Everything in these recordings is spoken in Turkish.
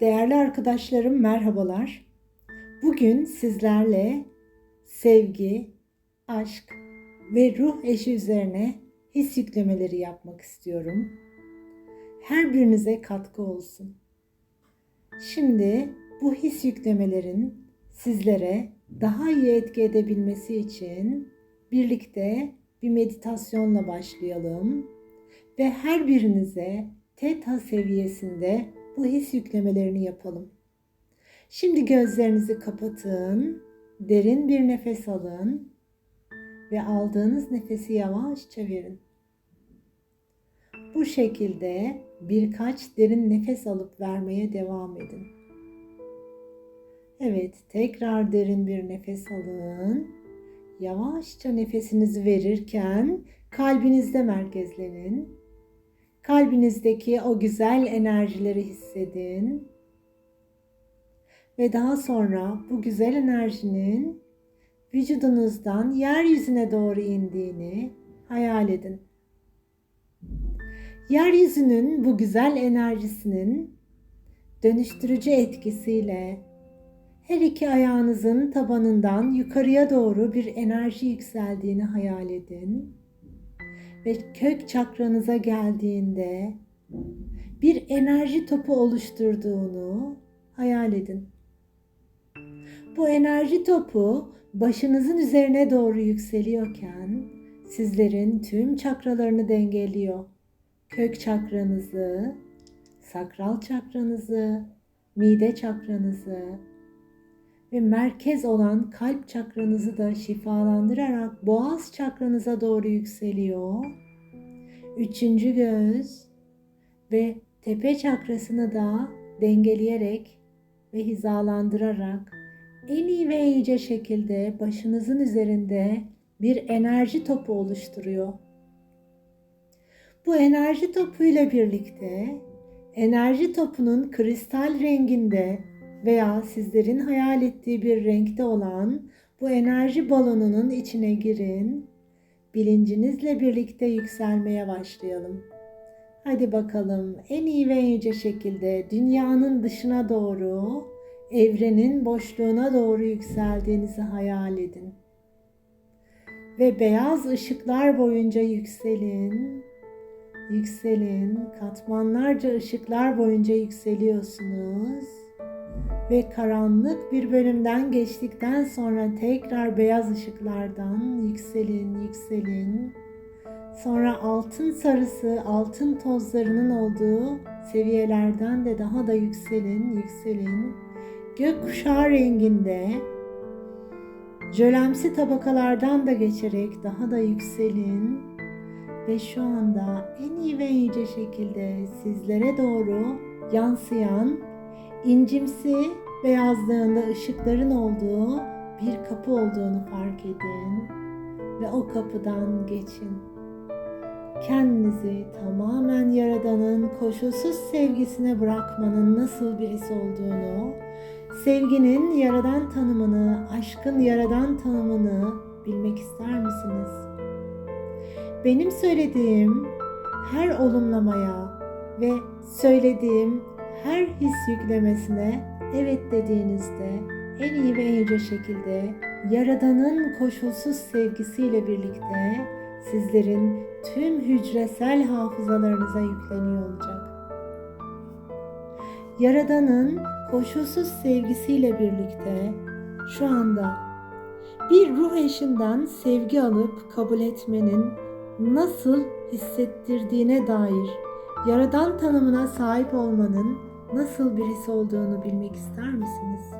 Değerli arkadaşlarım merhabalar. Bugün sizlerle sevgi, aşk ve ruh eşi üzerine his yüklemeleri yapmak istiyorum. Her birinize katkı olsun. Şimdi bu his yüklemelerin sizlere daha iyi etki edebilmesi için birlikte bir meditasyonla başlayalım ve her birinize teta seviyesinde bu his yüklemelerini yapalım. Şimdi gözlerinizi kapatın, derin bir nefes alın ve aldığınız nefesi yavaşça verin. Bu şekilde birkaç derin nefes alıp vermeye devam edin. Evet, tekrar derin bir nefes alın. Yavaşça nefesinizi verirken kalbinizde merkezlenin. Kalbinizdeki o güzel enerjileri hissedin. Ve daha sonra bu güzel enerjinin vücudunuzdan yeryüzüne doğru indiğini hayal edin. Yeryüzünün bu güzel enerjisinin dönüştürücü etkisiyle her iki ayağınızın tabanından yukarıya doğru bir enerji yükseldiğini hayal edin. Ve kök çakranıza geldiğinde bir enerji topu oluşturduğunu hayal edin. Bu enerji topu başınızın üzerine doğru yükseliyorken sizlerin tüm çakralarını dengeliyor. Kök çakranızı, sakral çakranızı, mide çakranızı, ve merkez olan kalp çakranızı da şifalandırarak boğaz çakranıza doğru yükseliyor. Üçüncü göz ve tepe çakrasını da dengeleyerek ve hizalandırarak en iyi ve en yüce şekilde başınızın üzerinde bir enerji topu oluşturuyor. Bu enerji topu ile birlikte enerji topunun kristal renginde veya sizlerin hayal ettiği bir renkte olan bu enerji balonunun içine girin. Bilincinizle birlikte yükselmeye başlayalım. Hadi bakalım en iyi ve en yüce şekilde dünyanın dışına doğru, evrenin boşluğuna doğru yükseldiğinizi hayal edin. Ve beyaz ışıklar boyunca yükselin. Yükselin. Katmanlarca ışıklar boyunca yükseliyorsunuz ve karanlık bir bölümden geçtikten sonra tekrar beyaz ışıklardan yükselin, yükselin. Sonra altın sarısı, altın tozlarının olduğu seviyelerden de daha da yükselin, yükselin. Gökkuşağı renginde jölemsi tabakalardan da geçerek daha da yükselin. Ve şu anda en iyi ve iyice şekilde sizlere doğru yansıyan incimsi beyazlığında ışıkların olduğu bir kapı olduğunu fark edin ve o kapıdan geçin. Kendinizi tamamen Yaradan'ın koşulsuz sevgisine bırakmanın nasıl bir his olduğunu, sevginin Yaradan tanımını, aşkın Yaradan tanımını bilmek ister misiniz? Benim söylediğim her olumlamaya ve söylediğim her his yüklemesine evet dediğinizde en iyi ve en yüce şekilde Yaradan'ın koşulsuz sevgisiyle birlikte sizlerin tüm hücresel hafızalarınıza yükleniyor olacak. Yaradan'ın koşulsuz sevgisiyle birlikte şu anda bir ruh eşinden sevgi alıp kabul etmenin nasıl hissettirdiğine dair Yaradan tanımına sahip olmanın nasıl birisi olduğunu bilmek ister misiniz?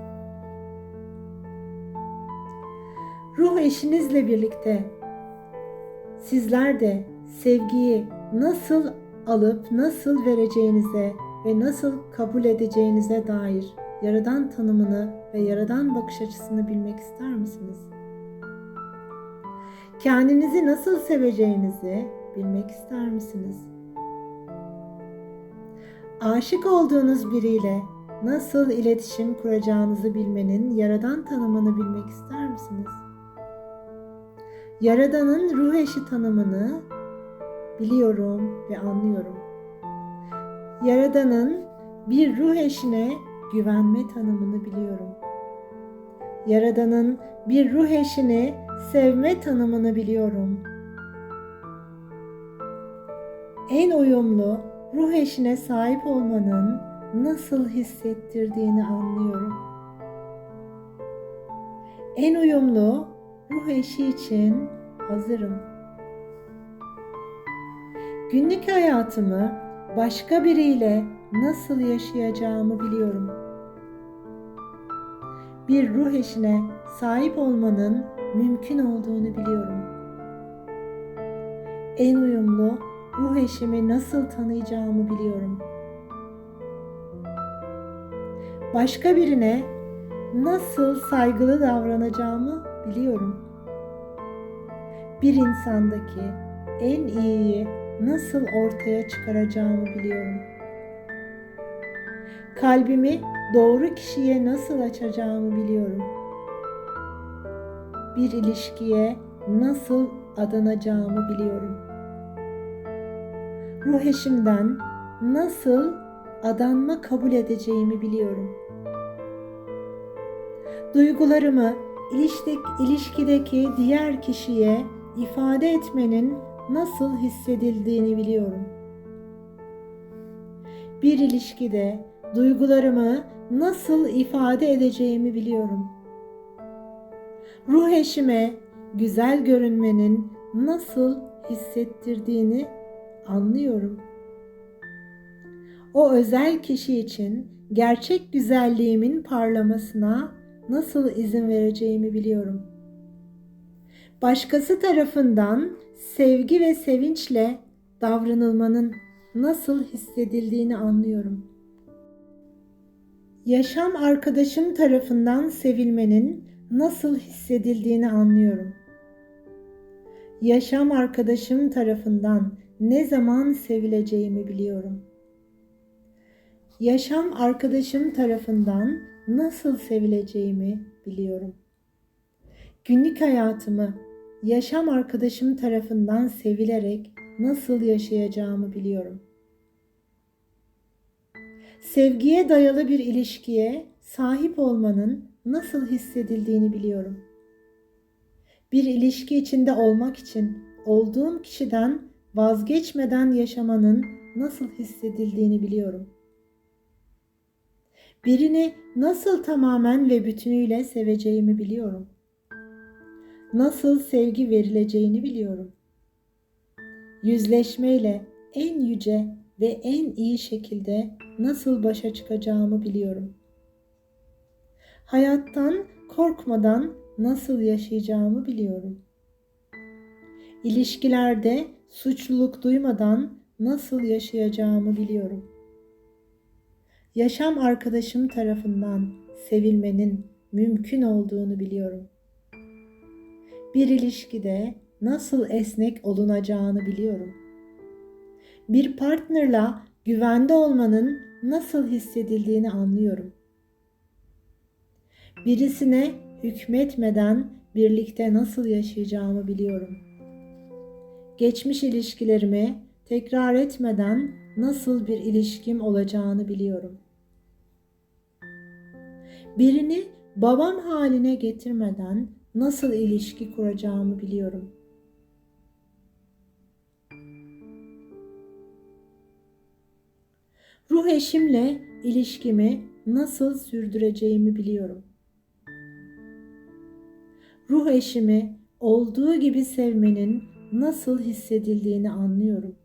Ruh eşinizle birlikte sizler de sevgiyi nasıl alıp nasıl vereceğinize ve nasıl kabul edeceğinize dair yaradan tanımını ve yaradan bakış açısını bilmek ister misiniz? Kendinizi nasıl seveceğinizi bilmek ister misiniz? Aşık olduğunuz biriyle nasıl iletişim kuracağınızı bilmenin yaradan tanımını bilmek ister misiniz? Yaradanın ruh eşi tanımını biliyorum ve anlıyorum. Yaradanın bir ruh eşine güvenme tanımını biliyorum. Yaradan'ın bir ruh eşini sevme tanımını biliyorum. En uyumlu ruh eşine sahip olmanın nasıl hissettirdiğini anlıyorum. En uyumlu ruh eşi için hazırım. Günlük hayatımı başka biriyle nasıl yaşayacağımı biliyorum. Bir ruh eşine sahip olmanın mümkün olduğunu biliyorum. En uyumlu ruh eşimi nasıl tanıyacağımı biliyorum. Başka birine nasıl saygılı davranacağımı biliyorum. Bir insandaki en iyiyi nasıl ortaya çıkaracağımı biliyorum. Kalbimi doğru kişiye nasıl açacağımı biliyorum. Bir ilişkiye nasıl adanacağımı biliyorum. Ruh eşimden nasıl adanma kabul edeceğimi biliyorum. Duygularımı ilişkideki diğer kişiye ifade etmenin nasıl hissedildiğini biliyorum. Bir ilişkide duygularımı nasıl ifade edeceğimi biliyorum. Ruh eşime güzel görünmenin nasıl hissettirdiğini anlıyorum. O özel kişi için gerçek güzelliğimin parlamasına nasıl izin vereceğimi biliyorum. Başkası tarafından sevgi ve sevinçle davranılmanın nasıl hissedildiğini anlıyorum. Yaşam arkadaşım tarafından sevilmenin nasıl hissedildiğini anlıyorum. Yaşam arkadaşım tarafından ne zaman sevileceğimi biliyorum. Yaşam arkadaşım tarafından nasıl sevileceğimi biliyorum. Günlük hayatımı yaşam arkadaşım tarafından sevilerek nasıl yaşayacağımı biliyorum. Sevgiye dayalı bir ilişkiye sahip olmanın nasıl hissedildiğini biliyorum. Bir ilişki içinde olmak için olduğum kişiden vazgeçmeden yaşamanın nasıl hissedildiğini biliyorum. Birini nasıl tamamen ve bütünüyle seveceğimi biliyorum. Nasıl sevgi verileceğini biliyorum. Yüzleşmeyle en yüce ve en iyi şekilde nasıl başa çıkacağımı biliyorum. Hayattan korkmadan nasıl yaşayacağımı biliyorum. İlişkilerde suçluluk duymadan nasıl yaşayacağımı biliyorum. Yaşam arkadaşım tarafından sevilmenin mümkün olduğunu biliyorum. Bir ilişkide nasıl esnek olunacağını biliyorum. Bir partnerla güvende olmanın nasıl hissedildiğini anlıyorum. Birisine hükmetmeden birlikte nasıl yaşayacağımı biliyorum. Geçmiş ilişkilerimi tekrar etmeden nasıl bir ilişkim olacağını biliyorum. Birini babam haline getirmeden nasıl ilişki kuracağımı biliyorum. Ruh eşimle ilişkimi nasıl sürdüreceğimi biliyorum. Ruh eşimi olduğu gibi sevmenin nasıl hissedildiğini anlıyorum.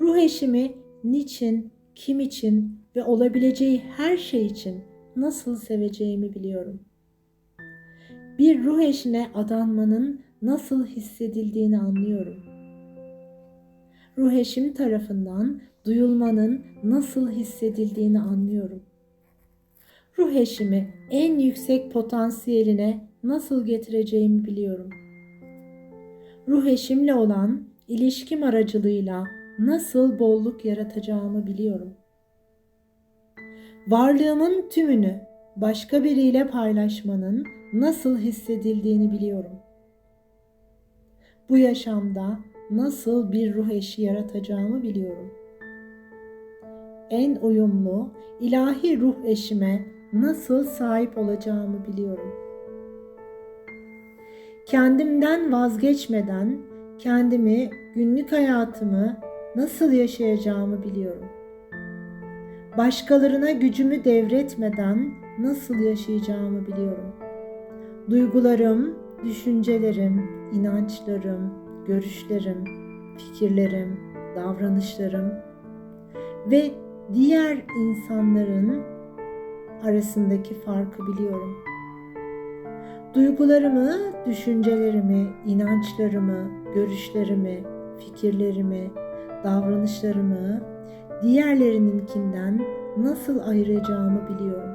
Ruh eşimi niçin, kim için ve olabileceği her şey için nasıl seveceğimi biliyorum. Bir ruh eşine adanmanın nasıl hissedildiğini anlıyorum. Ruh eşim tarafından duyulmanın nasıl hissedildiğini anlıyorum. Ruh eşimi en yüksek potansiyeline nasıl getireceğimi biliyorum. Ruh eşimle olan ilişkim aracılığıyla nasıl bolluk yaratacağımı biliyorum. Varlığımın tümünü başka biriyle paylaşmanın nasıl hissedildiğini biliyorum. Bu yaşamda nasıl bir ruh eşi yaratacağımı biliyorum. en uyumlu, ilahi ruh eşime nasıl sahip olacağımı biliyorum. Kendimden vazgeçmeden kendimi, günlük hayatımı nasıl yaşayacağımı biliyorum. Başkalarına gücümü devretmeden nasıl yaşayacağımı biliyorum. Duygularım, düşüncelerim, inançlarım, görüşlerim, fikirlerim, davranışlarım ve diğer insanların arasındaki farkı biliyorum. Duygularımı, düşüncelerimi, inançlarımı, görüşlerimi, fikirlerimi, davranışlarımı diğerlerininkinden nasıl ayıracağımı biliyorum.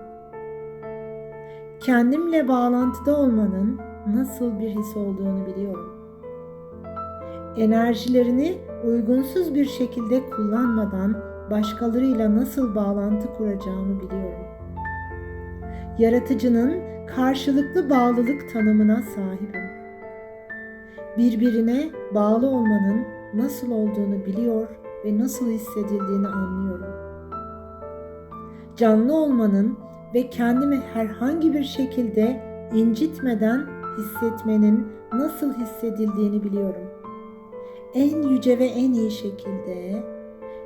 Kendimle bağlantıda olmanın nasıl bir his olduğunu biliyorum. Enerjilerini uygunsuz bir şekilde kullanmadan başkalarıyla nasıl bağlantı kuracağımı biliyorum. Yaratıcının karşılıklı bağlılık tanımına sahibim. Birbirine bağlı olmanın nasıl olduğunu biliyor ve nasıl hissedildiğini anlıyorum. Canlı olmanın ve kendimi herhangi bir şekilde incitmeden hissetmenin nasıl hissedildiğini biliyorum. En yüce ve en iyi şekilde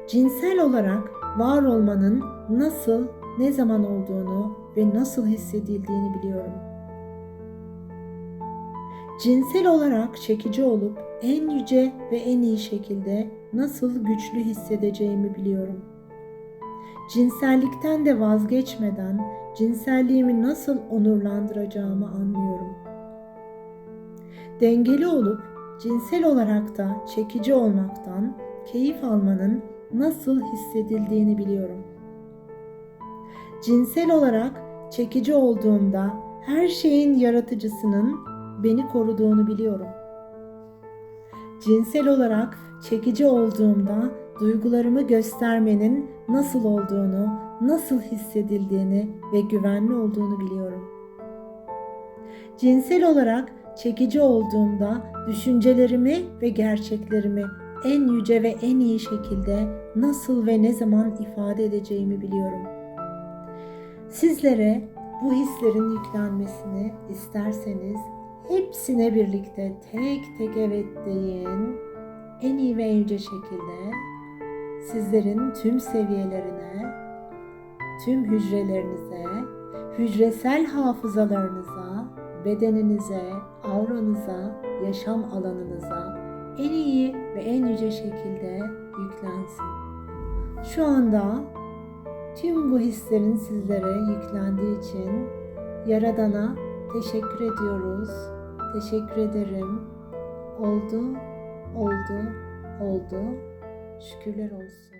cinsel olarak var olmanın nasıl, ne zaman olduğunu ve nasıl hissedildiğini biliyorum. Cinsel olarak çekici olup en yüce ve en iyi şekilde nasıl güçlü hissedeceğimi biliyorum. Cinsellikten de vazgeçmeden cinselliğimi nasıl onurlandıracağımı anlıyorum. Dengeli olup cinsel olarak da çekici olmaktan keyif almanın nasıl hissedildiğini biliyorum. Cinsel olarak çekici olduğumda her şeyin yaratıcısının beni koruduğunu biliyorum. Cinsel olarak çekici olduğumda duygularımı göstermenin nasıl olduğunu, nasıl hissedildiğini ve güvenli olduğunu biliyorum. Cinsel olarak çekici olduğumda düşüncelerimi ve gerçeklerimi en yüce ve en iyi şekilde nasıl ve ne zaman ifade edeceğimi biliyorum. Sizlere bu hislerin yüklenmesini isterseniz hepsine birlikte tek tek evet deyin. En iyi ve en yüce şekilde sizlerin tüm seviyelerine, tüm hücrelerinize, hücresel hafızalarınıza, bedeninize, auranıza, yaşam alanınıza en iyi ve en yüce şekilde yüklensin. Şu anda tüm bu hislerin sizlere yüklendiği için Yaradan'a teşekkür ediyoruz. Teşekkür ederim. Oldu, oldu, oldu. Şükürler olsun.